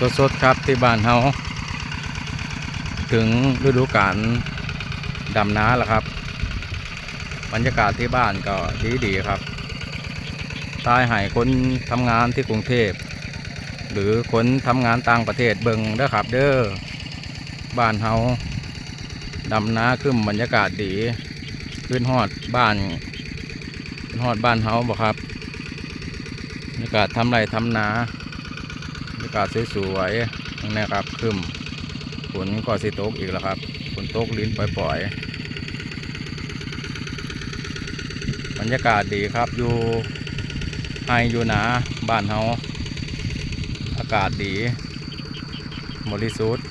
สดๆครับที่บ้านเฮาถึงฤดูกาลดำน้าแล้วครับ บรรยากาศที่บ้านก็ดีๆครับตายหายคนทำงานที่กรุงเทพ หรือคนทำงานต่างประเทศเบิงเด้อครับ เด้อบ้านเฮาดำน้าขึ้นบรรยากาศดี ขึ้นฮอดบ้านขึ้นฮอดบ้านเฮาบ่ครับบรรยากาศทำไรทำนา บรรยากาศสวยๆนั่นนะครับขึ้นฝนก็สิตกอีกแล้วครับฝนตกลิ้นปล่อยๆบรรยากาศดีครับอยู่ไฮอยู่หนาบ้านเฮาอากาศดีบริสุทธิ์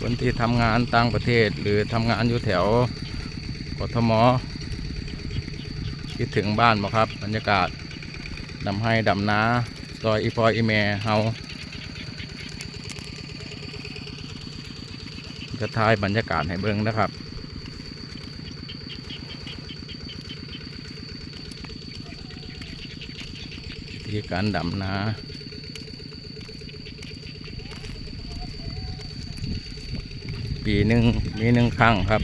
คนที่ทำงานต่างประเทศหรือทำงานอยู่แถวกทมคิดถึงบ้านบ่ครับ บรรยากาศ ดำให้ดำนาซอยอีพอยอีแม่เฮาจะทายบรรยากาศให้เบิ่งนะครับวิธีการดำนาปีหนึ่งมีหนึ่งครั้งครับ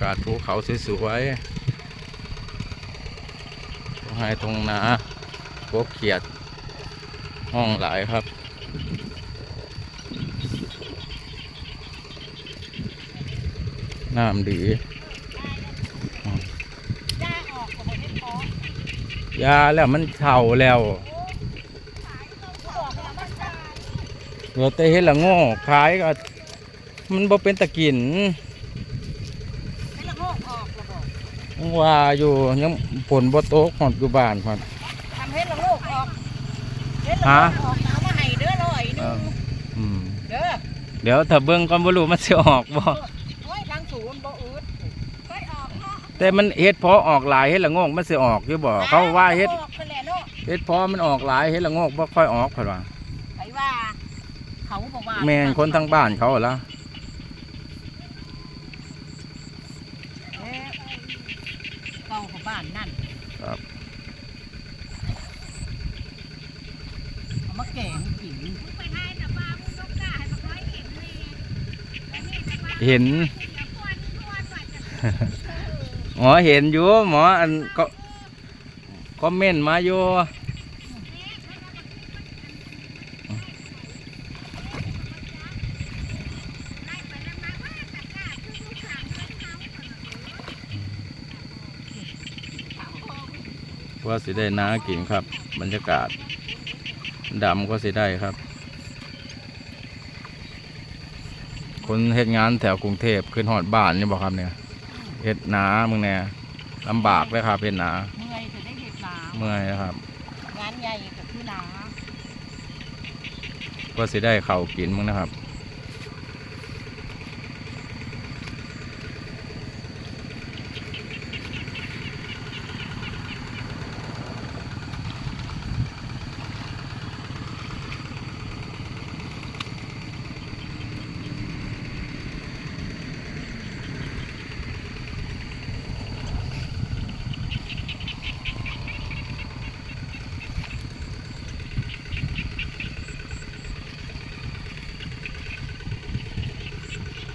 กาดภูเขาสวยๆ ไฮตรงนาพวกเขียด ห้องหลายครับ น้ำดียาออกก็บ่เห็นพอยาแล้วมันเท่าแล้วออกแล้วมันตายเหลือแต่เห็ดละง่ขายก็ มันบ่เป็นตะกิน ให้ละโงกออกแล้วบ่ ยัง ว่าอยู่ยังฝนบ่ตกหอดอยู่บ้านครับทำให้ละโงกออกเฮ็ดละฮะโงกออกเอามาให้เด้อร้อยหนึงอืมเด้อเดี๋ยวถ้าเบิ่งก่อนบ่รู้มันสิออกบ่โอ้ยทางสูงบ่อืดค่อยออกเนาะแต่มันเฮ็ดพอออกหลายเฮ็ดละโงกมันสิออกอยู่บ่เขาว่าเฮ็ดออกไปแล้วเนาะเฮ็ดพอมันออกหลายเฮ็ดละโงกบ่ค่อยออกเพิ่นว่าไปว่า เขาบอกว่าแม่นคนทั้งบ้านเขาล่ะ เอ๊ะเก่าของบ้านนั่นครับเอามาแกงกินเห็นอ๋อเห็นอยู่หมออันก็คอมเมนต์มาอยู่ ว่าสิได้น้ากินครับ บรรยากาศดำก็สิได้ครับ คนเฮ็ดงานแถวกรุงเทพขึ้นหอดบ้านนี่บอกครับเนี่ยเฮ็ดหนามึงแน่ลำบากเลยครับเฮ็ดหนาเมื่อยจะได้เห็ดหนาเมื่อยนะครับ งานใหญ่ก็คือหนาก็สิได้เข่าวกินมึงนะครับ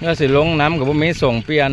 เนี่อสิลงน้ำกับพวกมีส่งเปลี่ยน